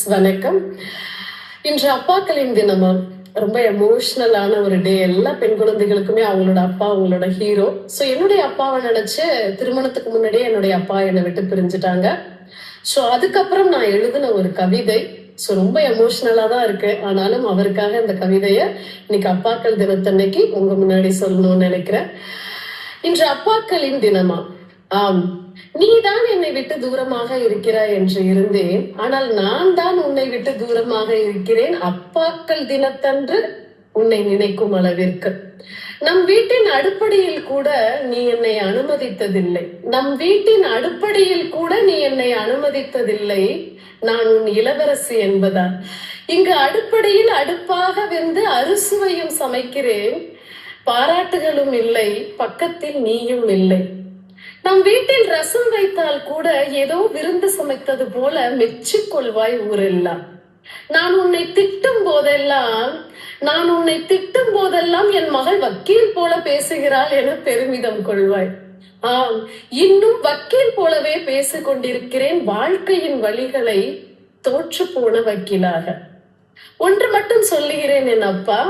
வணக்கம். இன்று அப்பாக்களின் தினமா? ரொம்ப எமோஷ்னலான ஒரு டே எல்லா பெண் குழந்தைகளுக்குமே அவங்களோட அப்பா அவங்களோட ஹீரோ ஸோ என்னுடைய அப்பாவை நினைச்சு திருமணத்துக்கு முன்னாடியே என்னுடைய அப்பா என்னை விட்டு பிரிஞ்சுட்டாங்க. ஸோ அதுக்கப்புறம் நான் எழுதின ஒரு கவிதை. ஸோ ரொம்ப எமோஷ்னலாக தான் இருக்கு. ஆனாலும் அவருக்காக இந்த கவிதையை இன்னைக்கு அப்பாக்கள் தினத்தன்னைக்கு உங்க முன்னாடி சொல்லணும்னு நினைக்கிறேன். இன்று அப்பாக்களின் தினமா? ஆம். நீதான் என்னை விட்டு தூரமாக இருக்கிறாய் என்று இருந்தேன். ஆனால் நான் தான் உன்னை விட்டு தூரமாக இருக்கிறேன். அப்பாக்கள் தினத்தன்று உன்னை நினைக்கும் அளவிற்கு. நம் வீட்டின் அடுப்படியில் கூட நீ என்னை அனுமதித்ததில்லை. நம் வீட்டின் அடுப்படியில் கூட நீ என்னை அனுமதித்ததில்லை. நான் உன் இளவரசி என்பதால். இங்கு அடுப்படியில் அடுப்பாக வெந்து அறுசுவையும் சமைக்கிறேன். பாராட்டுகளும் இல்லை. பக்கத்தில் நீயும் இல்லை. நம் வீட்டில் ரசம் வைத்தால் கூட ஏதோ விருந்து சமைத்தது போல மெச்சிக்கொள்வாய் ஊரெல்லாம். நான் உன்னை திட்டும் போதெல்லாம் நான் உன்னை திட்டும் போதெல்லாம் என் மகள் வக்கீல் போல பேசுகிறாள் என பெருமிதம் கொள்வாய். ஆம் இன்னும் வக்கீல் போலவே பேசிக் கொண்டிருக்கிறேன் வாழ்க்கையின் வழிகளை தோற்று போன வக்கீலாக. ஒன்று மட்டும் சொல்லுகிறேன் என் அப்பா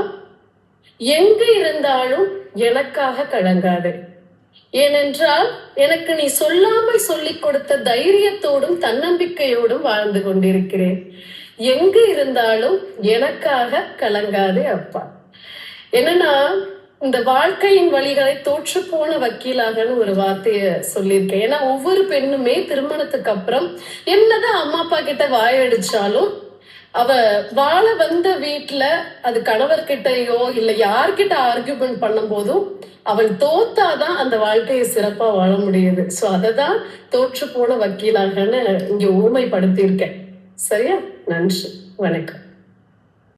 எங்கு இருந்தாலும் எனக்காக கலங்காதே. ஏனென்றால் எனக்கு நீ சொல்லாமல் சொல்லிக் கொடுத்த தைரியத்தோடும் தன்னம்பிக்கையோடும் வாழ்ந்து கொண்டிருக்கிறேன். எங்கு இருந்தாலும் எனக்காக கலங்காதே அப்பா. என்னன்னா இந்த வாழ்க்கையின் வழிகளை தோற்று போன வக்கீலாகன்னு ஒரு வார்த்தைய சொல்லியிருக்கேன். ஏன்னா ஒவ்வொரு பெண்ணுமே திருமணத்துக்கு அப்புறம் என்னதான் அம்மா அப்பா கிட்ட வாயடிச்சாலும் அவ வாழ வந்த வீட்டுல அது கணவர்கிட்டயோ இல்ல யார்கிட்ட ஆர்கியூமெண்ட் பண்ணும் போதும் அவள் தோத்தாதான் அந்த வாழ்க்கையை சிறப்பா வாழ முடியுது. சோ அததான் தோற்று போன வக்கீலாகன்னு இங்க ஊமைப்படுத்தியிருக்கேன் சரியா? நன்றி. வணக்கம்.